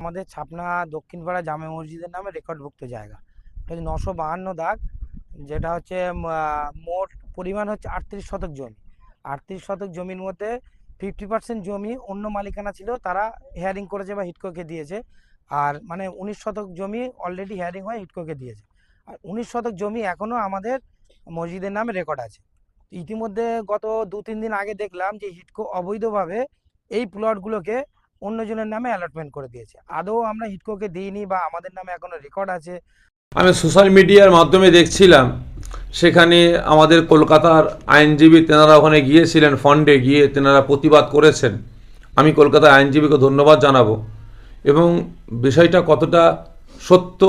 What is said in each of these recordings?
আমাদের ছাপনা দক্ষিণপাড়া জামে মসজিদের নামে রেকর্ডভুক্ত জায়গা। হচ্ছে নশো বাহান্ন দাগ, যেটা হচ্ছে মোট পরিমাণ হচ্ছে আটত্রিশ শতক জমি। আটত্রিশ শতক জমির মধ্যে ফিফটি পার্সেন্ট জমি অন্য মালিকানা ছিল, তারা হেয়ারিং করেছে বা হিটকোকে দিয়েছে। আর মানে উনিশ শতক জমি অলরেডি হেয়ারিং হয়ে হিটকোকে দিয়েছে। আর উনিশ শতক জমি এখনও আমাদের মসজিদের নামে রেকর্ড আছে। ইতিমধ্যে গত দু তিন দিন আগে দেখলাম যে হিটকো অবৈধভাবে এই প্লটগুলোকে অন্যজনের নামে অ্যালটমেন্ট করে দিয়েছে। আদৌ আমরা হিটকোকে দিইনি বা আমাদের নামে এখনও রেকর্ড আছে? আমি সোশ্যাল মিডিয়ার মাধ্যমে দেখছিলাম, সেখানে আমাদের কলকাতার আইনজীবী তেনারা ওখানে গিয়েছিলেন ফন্ডে গিয়ে তেনারা প্রতিবাদ করেছেন। আমি কলকাতার আইনজীবীকে ধন্যবাদ জানাব। এবং বিষয়টা কতটা সত্য,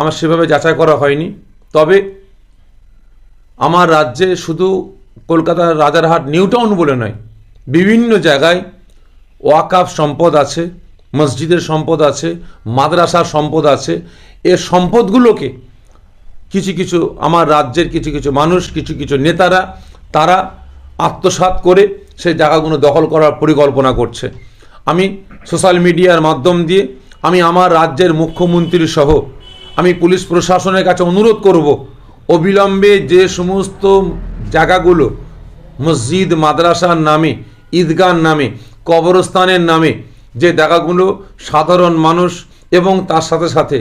আমার সেভাবে যাচাই করা হয়নি। তবে আমার রাজ্যে শুধু কলকাতার রাজারহাট নিউ টাউন বলে নয়, বিভিন্ন জায়গায় ওয়াকাফ সম্পদ আছে, মসজিদের সম্পদ আছে, মাদ্রাসার সম্পদ আছে। এর সম্পদগুলোকে কিছু কিছু আমার রাজ্যের কিছু কিছু মানুষ, কিছু কিছু নেতারা, তারা আত্মসাৎ করে সেই জায়গাগুলো দখল করার পরিকল্পনা করছে। আমি সোশ্যাল মিডিয়ার মাধ্যম দিয়ে আমি আমার রাজ্যের মুখ্যমন্ত্রী সহ আমি পুলিশ প্রশাসনের কাছে অনুরোধ করব, অবিলম্বে যে সমস্ত জায়গাগুলো, মসজিদ, মাদ্রাসার নামে, ঈদগার নামে কবরস্থানের নামে যে জায়গাগুলো সাধারণ মানুষ এবং তার সাথে সাথে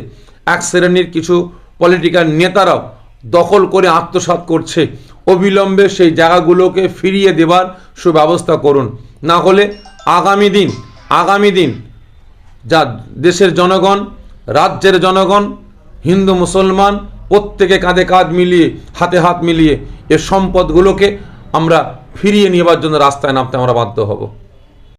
এক শ্রেণির কিছু পলিটিক্যাল নেতারাও দখল করে আত্মসাৎ করছে। অবিলম্বে সেই জায়গাগুলোকে ফিরিয়ে দেবার সুব্যবস্থা করুন। না হলে আগামী দিন আগামী দিন যা দেশের জনগণ, রাজ্যের জনগণ, হিন্দু, মুসলমান প্রত্যেকে কাঁধে কাঁধ মিলিয়ে, হাতে হাত মিলিয়ে এ সম্পদগুলোকে আমরা ফিরিয়ে নেবার জন্য রাস্তায় নামতে আমরা বাধ্য হব।